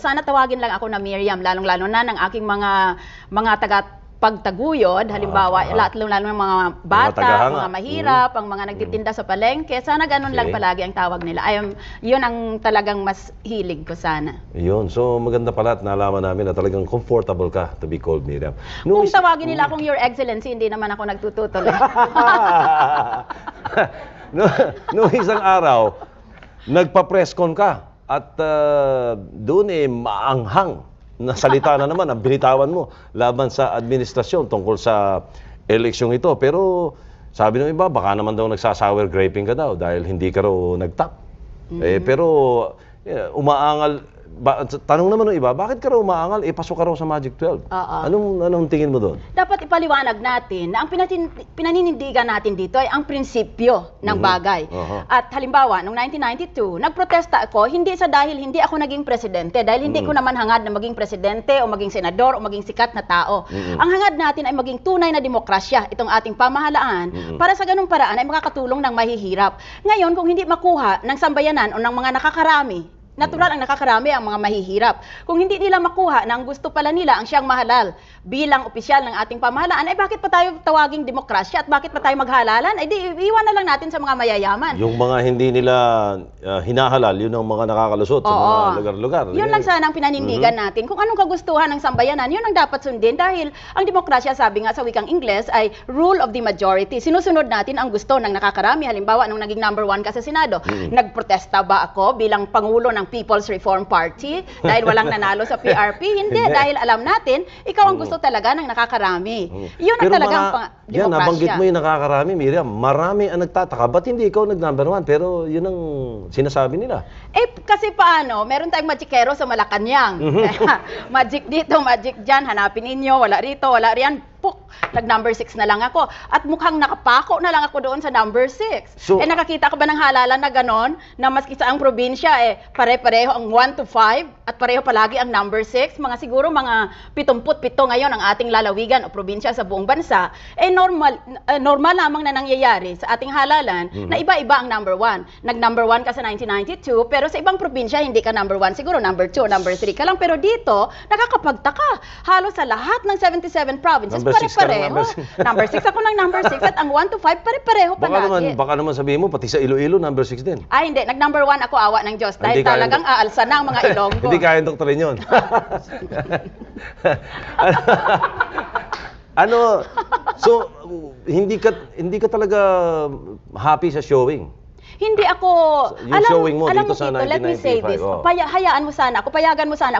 Sana tawagin lang ako na Miriam, lalong-lalo na ng aking mga mga taga pagtaguyod, halimbawa, Ah, ah. lahat lalo ng mga bata, tagahanga. mga mahirap, ang mga nagtitinda sa palengke, sana ganun lang Okay. palagi ang tawag nila. Ay, yun ang talagang mas hilig ko sana. Yun. So, maganda pala at nalaman namin na talagang comfortable ka to be called Miriam. Nung Kung tawagin nila akong Your Excellency, hindi naman ako nagtututol. eh. no, nung isang araw, nagpa-press con ka at uh, doon eh maanghang na salita na naman ang binitawan mo laban sa administrasyon tungkol sa eleksyong ito. Pero sabi ng iba, baka naman daw nagsasour graping ka daw dahil hindi ka raw nagtap. Eh, pero eh, umaangal, ba, tanong naman ng iba, bakit ka raw umaangal? Eh, pasok ka raw sa Magic 12. Oo. Anong, anong tingin mo doon? Dapat ipaliwanag natin na ang pinatin, pinaninindigan natin dito ay ang prinsipyo ng Mhm. bagay. Aha. At halimbawa, noong 1992, nagprotesta ako hindi sa dahil hindi ako naging presidente, dahil hindi ko naman hangad na maging presidente o maging senador o maging sikat na tao. Mhm. Ang hangad natin ay maging tunay na demokrasya, itong ating pamahalaan, Mhm. para sa ganung paraan ay makakatulong ng mahihirap. Ngayon, kung hindi makuha ng sambayanan o ng mga nakakarami, Natural ang nakakarami ang mga mahihirap. Kung hindi nila makuha na ang gusto pala nila ang siyang mahalal bilang opisyal ng ating pamahalaan, ay bakit pa tayo tawaging demokrasya at bakit pa tayo maghalalan? Ay di iwan na lang natin sa mga mayayaman. Yung mga hindi nila ah, hinahalal, yun ang mga nakakalusot sa Oo. mga lugar-lugar. Yun lang sana ang pinanindigan Mhm. natin. Kung anong kagustuhan ng sambayanan, yun ang dapat sundin dahil ang demokrasya, sabi nga sa wikang Ingles, ay rule of the majority. Sinusunod natin ang gusto ng nakakarami. Halimbawa, nung naging number one ka sa Senado, Mhm. nagprotesta ba ako bilang Pangulo ng People's Reform Party dahil walang nanalo sa PRP? Hindi, dahil alam natin, ikaw ang gusto talaga ng nakakarami. Yun ang Pero talagang pang- Yan, nabanggit mo yung nakakarami, Miriam. Marami ang nagtataka. Ba't hindi ikaw nag-number one? Pero yun ang sinasabi nila. Eh, kasi paano, meron tayong magikero sa Malacanang. Mhm. Kaya, magic dito, magic dyan, hanapin ninyo, wala rito, wala riyan. Puk, nag-number 6 na lang ako. At mukhang nakapako na lang ako doon sa number 6. So- eh, nakakita ka ba ng halalan na ganon? Na maski sa ang probinsya, eh, pare-pareho ang 1 to 5 at pareho palagi ang number 6. Mga siguro mga 77 ngayon ang ating lalawigan o probinsya sa buong bansa. Eh, normal, eh, normal lamang na nangyayari sa ating halalan Mhm. na iba-iba ang number 1. Nag-number 1 ka sa 1992, pero sa ibang probinsya hindi ka number 1. Siguro number 2, number 3 ka lang. Pero dito, nakakapagtaka. Halos sa lahat ng 77 provinces, Number pare-pareho. Number six. number 6 ako ng number 6 at ang 1 to 5, pare-pareho Baka naman, palagi. baka naman sabihin mo, pati sa Iloilo, number 6 din. Ay, hindi. Nag-number 1 ako, awa ng Diyos. Dahil Hindi kaya- talagang aalsa na ang mga ilonggo. Hindi kaya doktorin yun. ano, so, hindi ka, hindi ka talaga happy sa showing? Hindi ako, Yung showing mo alam dito sa let me say 1995, this, oh. paya, hayaan mo sana ako, payagan mo sana